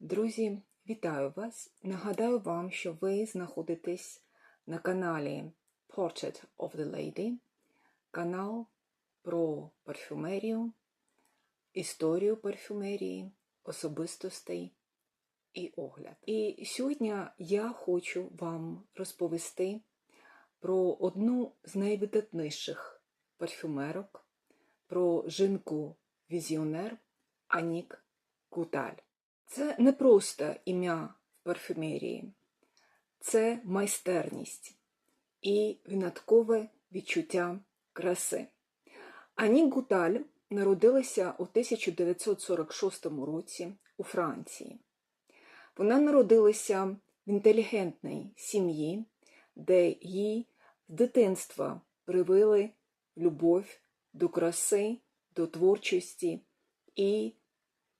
Друзі, вітаю вас! Нагадаю вам, що ви знаходитесь на каналі Portrait of the Lady, канал про парфюмерію, історію парфюмерії, особистостей і огляд. І сьогодні я хочу вам розповісти про одну з найвидатніших парфюмерок, про жінку-візіонер Анік Гуталь. Це не просто ім'я в парфюмерії, це майстерність і виняткове відчуття краси. Ані Гуталь народилася у 1946 році у Франції. Вона народилася в інтелігентній сім'ї, де їй з дитинства привили любов до краси, до творчості і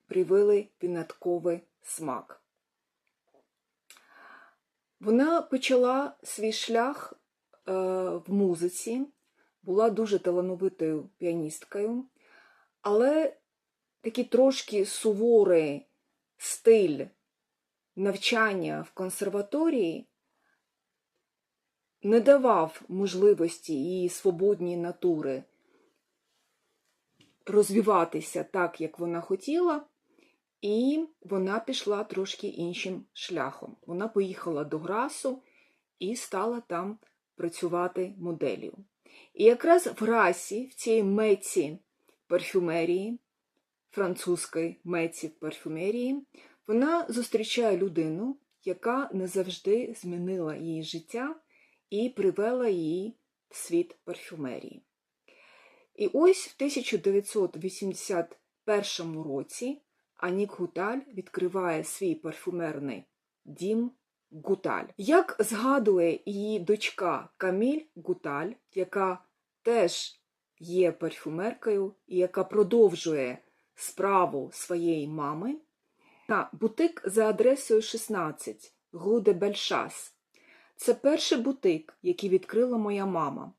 привили винятковий смак. Вона почала свій шлях е, в музиці, була дуже талановитою піаністкою, але такий трошки суворий стиль навчання в консерваторії не давав можливості її свободній натури розвиватися так, як вона хотіла, і вона пішла трошки іншим шляхом. Вона поїхала до Грасу і стала там працювати моделлю. І якраз в Грасі, в цій меці парфюмерії, французької меці парфюмерії, вона зустрічає людину, яка не завжди змінила її життя і привела її в світ парфюмерії. І ось в 1981 році Анік Гуталь відкриває свій парфюмерний дім Гуталь. Як згадує її дочка Каміль Гуталь, яка теж є парфюмеркою і яка продовжує справу своєї мами, на бутик за адресою 16 Гуде Бельшас. Це перший бутик, який відкрила моя мама.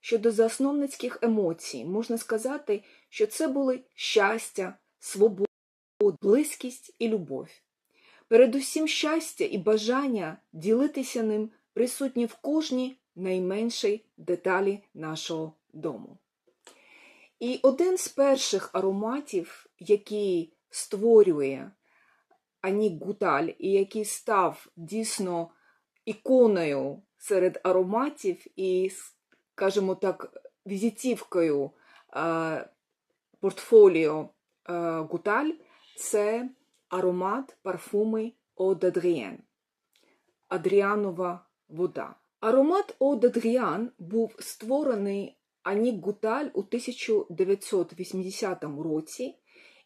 Щодо засновницьких емоцій, можна сказати, що це були щастя, свобода, близькість і любов. Передусім щастя і бажання ділитися ним присутні в кожній найменшій деталі нашого дому. І один з перших ароматів, який створює Анік Гуталь, і який став дійсно іконою серед ароматів і скажімо так, візитівкою е, портфоліо е, Гуталь це аромат парфуми d'Adrien. Адріанова вода. Аромат d'Adrien був створений Анік Гуталь у 1980 році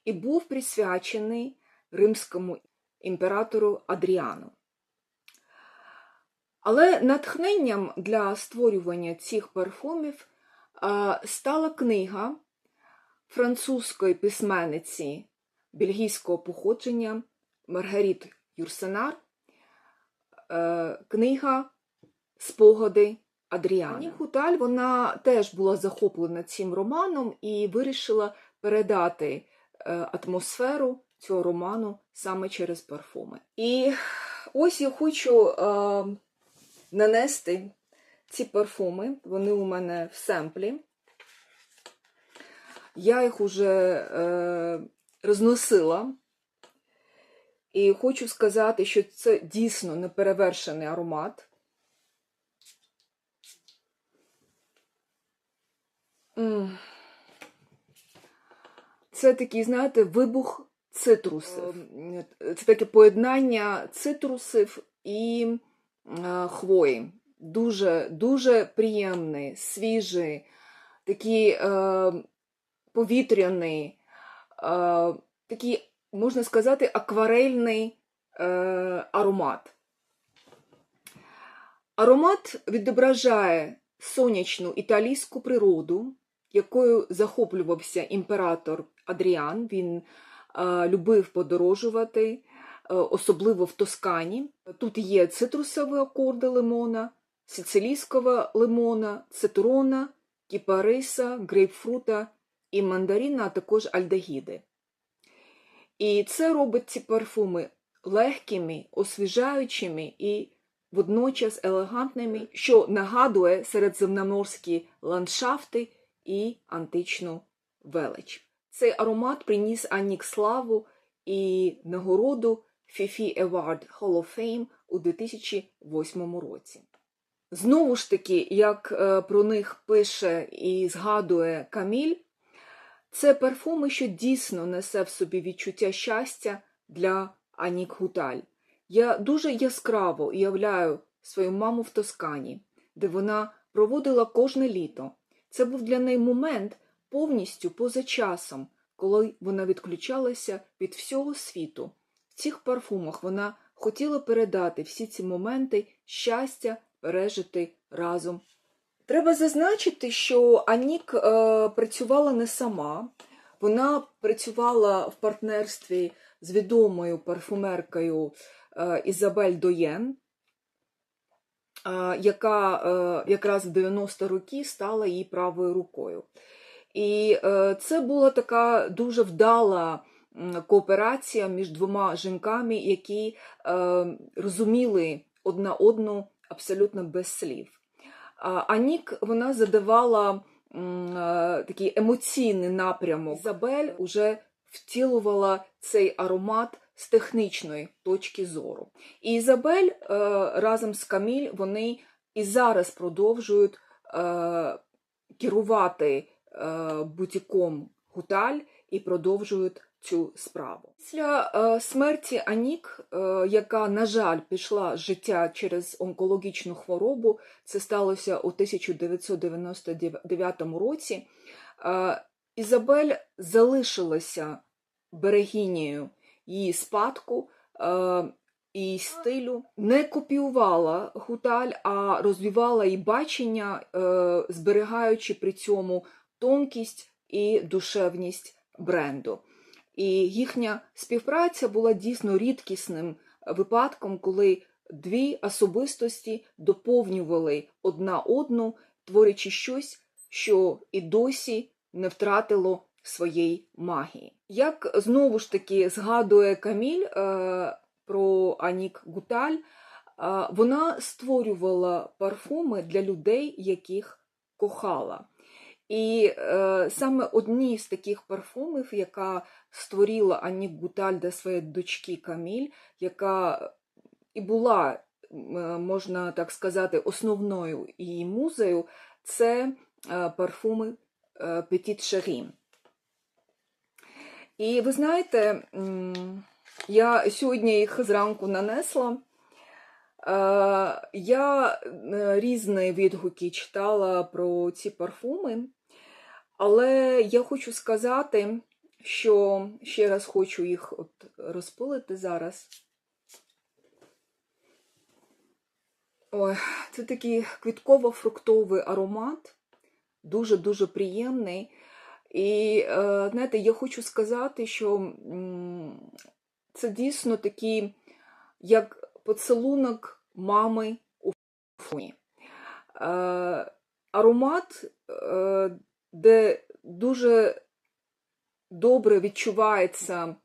і був присвячений римському імператору Адріану. Але натхненням для створювання цих парфумів стала книга французької письменниці бельгійського походження Маргаріт Юрсенар, е, книга Спогади Адріана. Ані Хуталь вона теж була захоплена цим романом і вирішила передати е, атмосферу цього роману саме через парфуми. І ось я хочу е, нанести ці парфуми, вони у мене в семплі. Я їх уже е, розносила. І хочу сказати, що це дійсно неперевершений аромат. Це такий, знаєте, вибух цитрусів. Це таке поєднання цитрусів і е, хвої. Дуже дуже приємний, свіжий, такий е, повітряний, е, такий, можна сказати, акварельний е, аромат. Аромат відображає сонячну італійську природу, якою захоплювався імператор Адріан. Він е, любив подорожувати. Е, особливо в Тоскані. Тут є цитрусові акорди лимона, сицилійського лимона, цитрона, кіпариса, грейпфрута і мандарина, а також альдегіди. І це робить ці парфуми легкими, освіжаючими і водночас елегантними, що нагадує середземноморські ландшафти і античну велич. Цей аромат приніс Аннік славу і нагороду Fifi Award Hall of Fame у 2008 році. Знову ж таки, як е, про них пише і згадує Каміль, це парфуми, що дійсно несе в собі відчуття щастя для Анік Гуталь. Я дуже яскраво уявляю свою маму в Тоскані, де вона проводила кожне літо. Це був для неї момент повністю поза часом, коли вона відключалася від всього світу. В цих парфумах вона хотіла передати всі ці моменти щастя пережити разом. Треба зазначити, що Анік е, працювала не сама, вона працювала в партнерстві з відомою парфумеркою е, Ізабель Доєн, е, яка якраз в 90 роки стала її правою рукою. І це була така дуже вдала кооперація між двома жінками, які розуміли одна одну абсолютно без слів. Анік вона задавала е, такий емоційний напрямок. Ізабель уже втілювала цей аромат з технічної точки зору. І Ізабель е, разом з Каміль вони і зараз продовжують е, керувати бутіком Гуталь і продовжують цю справу. Після е, смерті Анік, е, яка, на жаль, пішла з життя через онкологічну хворобу, це сталося у 1999 році. Е, Ізабель залишилася берегинею її спадку е, і стилю, не копіювала гуталь, а розвивала її бачення, е, зберігаючи при цьому тонкість і душевність бренду. І їхня співпраця була дійсно рідкісним випадком, коли дві особистості доповнювали одна одну, творячи щось, що і досі не втратило своєї магії. Як знову ж таки згадує Каміль е, про Анік Гуталь, е, вона створювала парфуми для людей, яких кохала. І е, саме одні з таких парфумів, яка створила Анік Гуталь своєї дочки Каміль, яка і була, е, можна так сказати, основною її музею, це е, парфуми е, Petit Chéri. І ви знаєте, я сьогодні їх зранку нанесла. Я різні відгуки читала про ці парфуми, але я хочу сказати, що ще раз хочу їх от розпилити зараз. Ой, це такий квітково-фруктовий аромат, дуже-дуже приємний. І, е, знаєте, я хочу сказати, що це дійсно такий, як поцілунок мами у фоні. Е, аромат, е, де дуже добре відчувається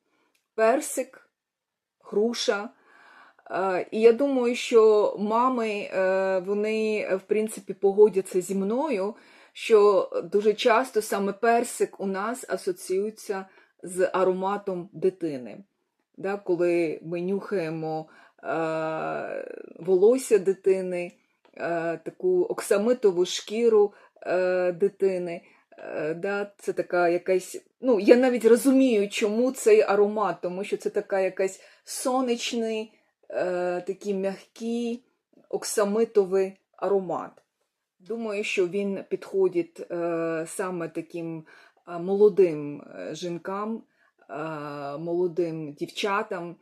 персик, груша. І я думаю, що мами, вони, в принципі, погодяться зі мною, що дуже часто саме персик у нас асоціюється з ароматом дитини. Да, Коли ми нюхаємо е, волосся дитини, е, таку оксамитову шкіру е, дитини. Е, да, Це така якась. Ну, я навіть розумію, чому цей аромат, тому що це така якась сонячний, е, такий м'який оксамитовий аромат. Думаю, що він підходить е, саме таким е, молодим е, жінкам, молодим дівчатам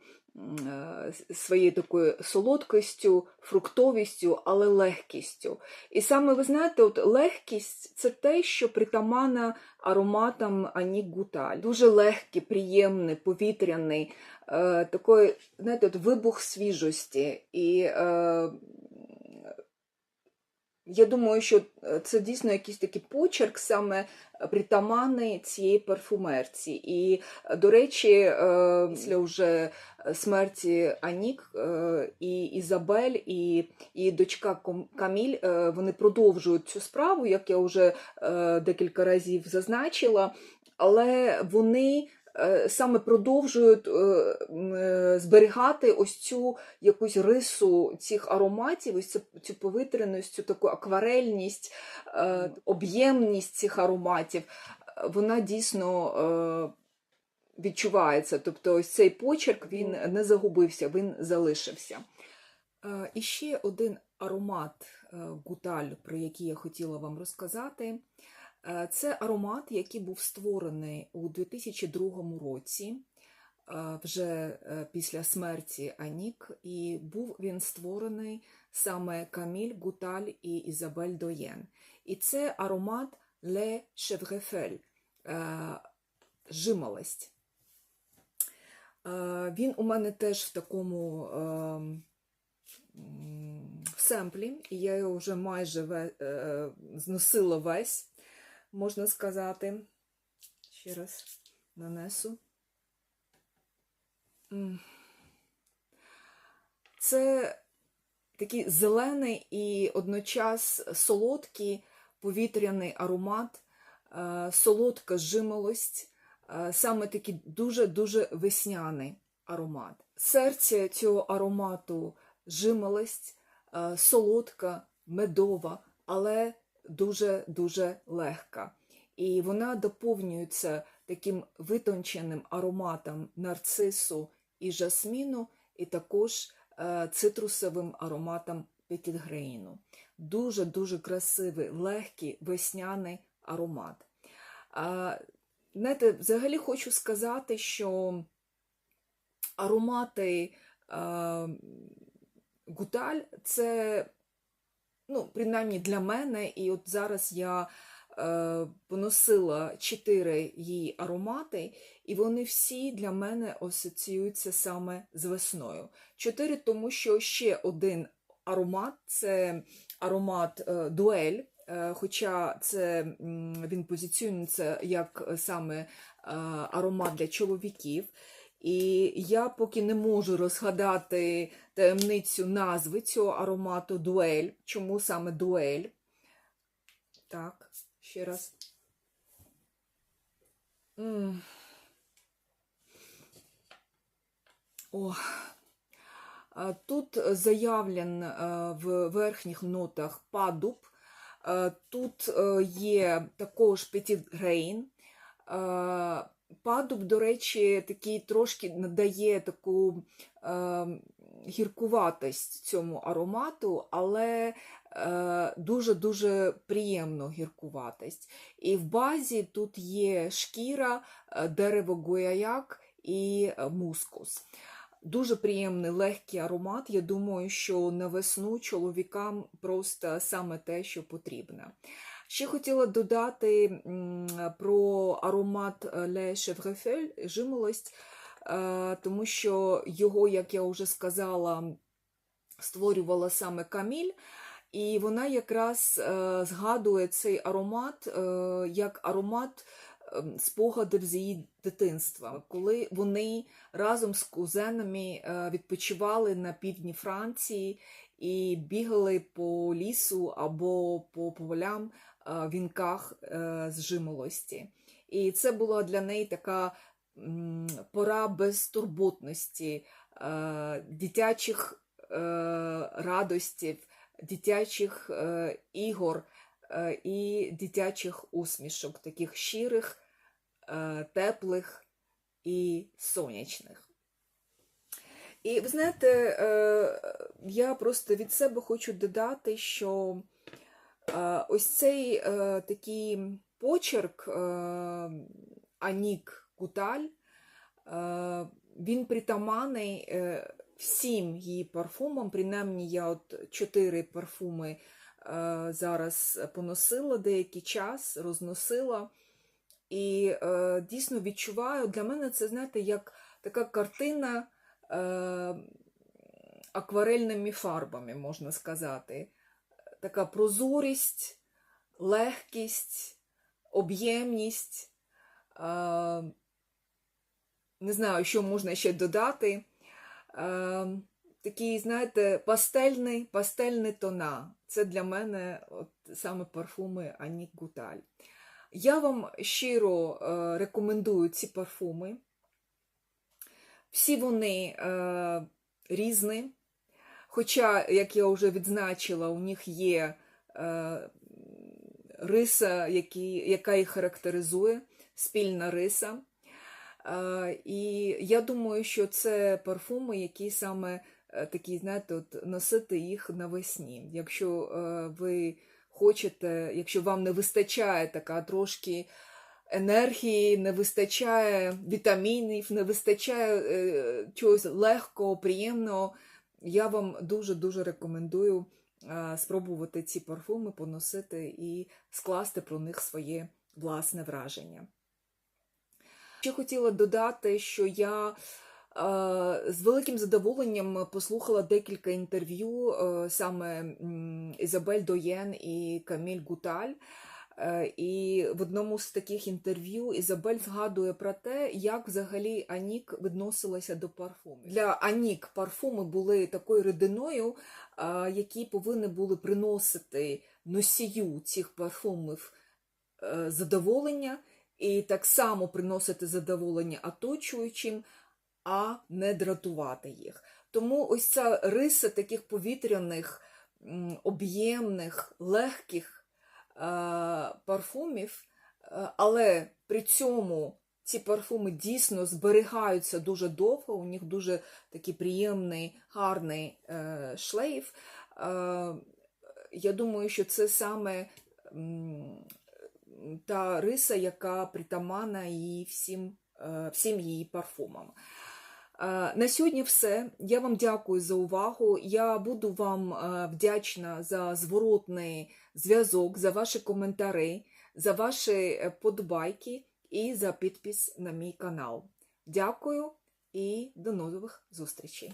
своєю такою солодкістю, фруктовістю, але легкістю. І саме ви знаєте, от легкість це те, що притамана ароматам Ані Гуталь. Дуже легкий, приємний, повітряний, такий, знаєте, от вибух свіжості. І я думаю, що е, це дійсно якийсь такий почерк, саме притаманний цієї парфумерці. І, е, до речі, е, після вже смерті Анік е, і Ізабель, і, і дочка Каміль, е, вони продовжують цю справу, як я вже е, декілька разів зазначила, але вони. Е, Саме продовжують е, е, зберігати ось цю якусь рису цих ароматів, ось цю, цю повітряність, цю таку акварельність, об'ємність цих ароматів, вона дійсно відчувається. Тобто ось цей почерк він не загубився, він залишився. І ще один аромат гуталь, про який я хотіла вам розказати. Е, Це аромат, який був створений у 2002 році, е, вже е, після смерті Анік, і був він створений саме Каміль Гуталь і Ізабель Доєн. І це аромат Ле Шеврефель, жимолость. Е, Він у мене теж в такому ем, семплі, і я його вже майже зносила весь, можна сказати. Ще раз нанесу. Це такий зелений і одночас солодкий повітряний аромат, е, солодка жимолость, е, саме такий дуже-дуже весняний аромат. Серце цього аромату жимолость, е, солодка, медова, але дуже-дуже легка. І вона доповнюється таким витонченим ароматом нарцису і жасміну, і також е, цитрусовим ароматом петітгрейну. Дуже-дуже красивий, легкий весняний аромат. Знаєте, взагалі хочу сказати, що аромати а, гуталь це, ну, принаймні для мене, і от зараз я е, поносила чотири її аромати, і вони всі для мене асоціюються саме з весною. Чотири, тому що ще один аромат це аромат е, дуель. е, Хоча це він позиціонується як саме е, аромат для чоловіків. І я поки не можу розгадати таємницю назви цього аромату дуель. Чому саме дуель? Так, ще раз. М. О. Тут заявлен е, в верхніх нотах падуб. Е, Тут е, є також. Е, Падуб, до речі, такий трошки надає таку е, гіркуватость цьому аромату, але е, дуже-дуже приємну гіркуватість. І в базі тут є шкіра, е, дерево гуяяк і е, мускус. Дуже приємний легкий аромат. Я думаю, що на весну чоловікам просто саме те, що потрібно. Ще хотіла додати про аромат Le Chevrefer, жимолость, е, тому що його, як я вже сказала, створювала саме Каміль. І вона якраз е, згадує цей аромат е, як аромат е, спогадів з її дитинства, коли вони разом з кузенами е, відпочивали на півдні Франції і бігали по лісу або по полям е, вінках е, з жимолості. І це була для неї така пора безтурботності, е, дитячих е, радостів, дитячих е, ігор е, і дитячих усмішок, таких щирих, е, теплих і сонячних. І ви знаєте, е, я просто від себе хочу додати, що е, ось цей е, такий почерк е, Анік Куталь, е, він притаманий е, всім її парфумам. Принаймні, я от чотири парфуми е, зараз поносила деякий час, розносила. І е, дійсно відчуваю, для мене це, знаєте, як така картина е, акварельними фарбами, можна сказати. Така прозорість, легкість, об'ємність. Не знаю, що можна ще додати. Такий, знаєте, пастельний, пастельний тона. Це для мене от, саме парфуми Анік Гуталь. Я вам щиро е, рекомендую ці парфуми. Всі вони е, різні. Хоча, як я вже відзначила, у них є е, риса, які, яка їх характеризує, спільна риса. Е, і я думаю, що це парфуми, які саме е, такі, знаєте, от носити їх навесні. Якщо е, ви хочете, якщо вам не вистачає така трошки енергії, не вистачає вітамінів, не вистачає е, чогось легкого, приємного, я вам дуже-дуже рекомендую е, спробувати ці парфуми поносити і скласти про них своє власне враження. Ще хотіла додати, що я е, з великим задоволенням послухала декілька інтерв'ю е, саме Ізабель Доєн і Каміль Гуталь. Е, І в одному з таких інтерв'ю Ізабель згадує про те, як взагалі Анік відносилася до парфумів. Для Анік парфуми були такою рідиною, е, які повинні були приносити носію цих парфумів е, задоволення, і так само приносити задоволення оточуючим, а не дратувати їх. Тому ось ця риса таких повітряних, об'ємних, легких парфумів, е, але при цьому ці парфуми дійсно зберігаються дуже довго, у них дуже такий приємний, гарний е, шлейф. Е, я думаю, що це саме та риса, яка притаманна її всім, е, всім її парфумам. Е, На сьогодні все. Я вам дякую за увагу. Я буду вам е, вдячна за зворотний зв'язок, за ваші коментарі, за ваші е, подбайки і за підпис на мій канал. Дякую і до нових зустрічей!